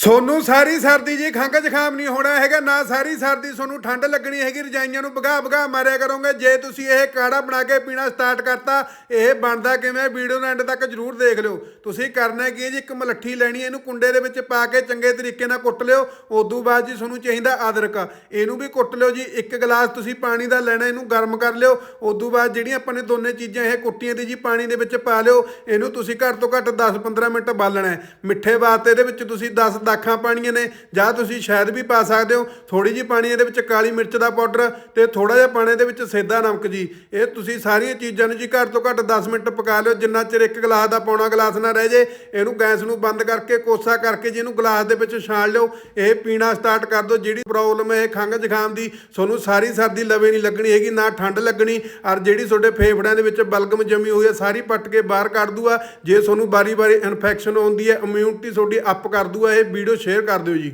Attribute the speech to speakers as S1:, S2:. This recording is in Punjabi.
S1: ਸੋਨੂੰ ਸਾਰੀ ਸਰਦੀ ਜੀ ਖੰਘ ਜ਼ੁਕਾਮ ਨਹੀਂ ਹੋਣਾ ਹੈਗਾ, ਨਾ ਸਾਰੀ ਸਰਦੀ ਤੁਹਾਨੂੰ ਠੰਡ ਲੱਗਣੀ ਹੈਗੀ, ਰਜਾਈਆਂ ਨੂੰ ਭਗਾ ਭਗਾ ਮਾਰਿਆ ਕਰੋਗੇ। ਜੇ ਤੁਸੀਂ ਇਹ ਕਾੜਾ ਬਣਾ ਕੇ ਪੀਣਾ ਸਟਾਰਟ ਕਰਤਾ, ਇਹ ਬਣਦਾ ਕਿਵੇਂ? ਵੀਡੀਓ ਨੂੰ ਐਂਡ ਤੱਕ ਜਰੂਰ ਦੇਖ ਲਿਓ। ਤੁਸੀਂ ਕਰਨਾ ਕੀ ਹੈ ਜੀ? ਇੱਕ ਮਲੱਠੀ ਲੈਣੀ ਇਹਨੂੰ ਕੁੰਡੇ ਦੇ ਵਿੱਚ ਪਾ ਕੇ ਚੰਗੇ ਤਰੀਕੇ ਨਾਲ ਕੁੱਟ ਲਿਓ। ਉਦੋਂ ਬਾਅਦ ਜੀ ਤੁਹਾਨੂੰ ਚਾਹੀਦਾ ਅਦਰਕ। ਇਹਨੂੰ ਵੀ ਕੁੱਟ ਲਿਓ ਜੀ। ਇੱਕ ਗਲਾਸ ਤੁਸੀਂ ਪਾਣੀ ਦਾ ਲੈਣਾ, ਇਹਨੂੰ ਗਰਮ ਕਰ ਲਿਓ। ਉਦੋਂ ਬਾਅਦ ਜਿਹੜੀਆਂ ਆਪਾਂ ਨੇ ਦੋਨੇ ਚੀਜ਼ਾਂ ਇਹ ਕੁੱਟੀਆਂ ਦੀ ਜੀ, ਪਾਣੀ ਦੇ ਵਿੱਚ ਪਾ ਲਿਓ। ਇਹਨੂੰ ਤੁਸੀਂ ਘੱਟ ਤੋਂ ਘੱਟ 10-15 ਮਿੰਟ ਬਾਲਣਾ ਹੈ। ਮਿੱਠੇ ਵਾਸਤੇ ਇਹਦੇ ਵਿੱਚ ਤੁਸੀਂ 10 ਦਾਖਾਂ ਪਾਣੀਆਂ ਨੇ, ਜਾਂ ਤੁਸੀਂ ਸ਼ਾਇਦ ਵੀ ਪਾ ਸਕਦੇ ਹੋ ਥੋੜੀ ਜੀ ਪਾਣੀ ਇਹਦੇ ਵਿੱਚ ਕਾਲੀ ਮਿਰਚ ਦਾ ਪਾਊਡਰ ਤੇ ਥੋੜਾ ਜਿਹਾ ਪਾਣੀ ਦੇ ਵਿੱਚ ਸੇਦਾ ਨਮਕ ਜੀ। ਇਹ ਤੁਸੀਂ ਸਾਰੀਆਂ ਚੀਜ਼ਾਂ ਨੂੰ ਜੀ ਘੱਟ ਤੋਂ ਘੱਟ 10 ਮਿੰਟ ਪਕਾ ਲਿਓ, ਜਿੰਨਾ ਚਿਰ ਇੱਕ ਗਲਾਸ ਦਾ ਪੌਣਾ ਗਲਾਸ ਨਾ ਰਹਿ ਜੇ, ਇਹਨੂੰ ਗੈਸ ਨੂੰ ਬੰਦ ਕਰਕੇ, ਕੋਸਾ ਕਰਕੇ ਜਿਹਨੂੰ ਗਲਾਸ ਦੇ ਵਿੱਚ ਛਾਣ ਲਿਓ। ਇਹ ਪੀਣਾ ਸਟਾਰਟ ਕਰ ਦਿਓ, ਜਿਹੜੀ ਪ੍ਰੋਬਲਮ ਹੈ ਇਹ ਖੰਘ ਜ਼ੁਕਾਮ ਦੀ, ਤੁਹਾਨੂੰ ਸਾਰੀ ਸਰਦੀ ਲਵੇ ਨਹੀਂ ਲੱਗਣੀ ਹੈਗੀ, ਨਾ ਠੰਡ ਲੱਗਣੀ, ਔਰ ਜਿਹੜੀ ਤੁਹਾਡੇ ਫੇਫੜਿਆਂ ਦੇ ਵਿੱਚ ਬਲਗਮ ਜਮੀ ਹੋਈ ਹੈ, ਸਾਰੀ ਪੱਟ ਕੇ ਬਾਹਰ ਕੱਢ ਦੂਗਾ ਜੇ ਤੁਹਾਨੂੰ ਬਾਰੀ-ਬਾਰੀ ਇਨਫੈਕਸ਼ਨ ਹੁੰਦੀ ਹੈ ਇਮਿਊਨਿਟੀ ਤੁਹਾਡੀ ਅਪ ਕਰ ਦੂਗਾ ਇਹ ਵੀਡੀਓ ਸ਼ੇਅਰ ਕਰ ਦਿਓ ਜੀ।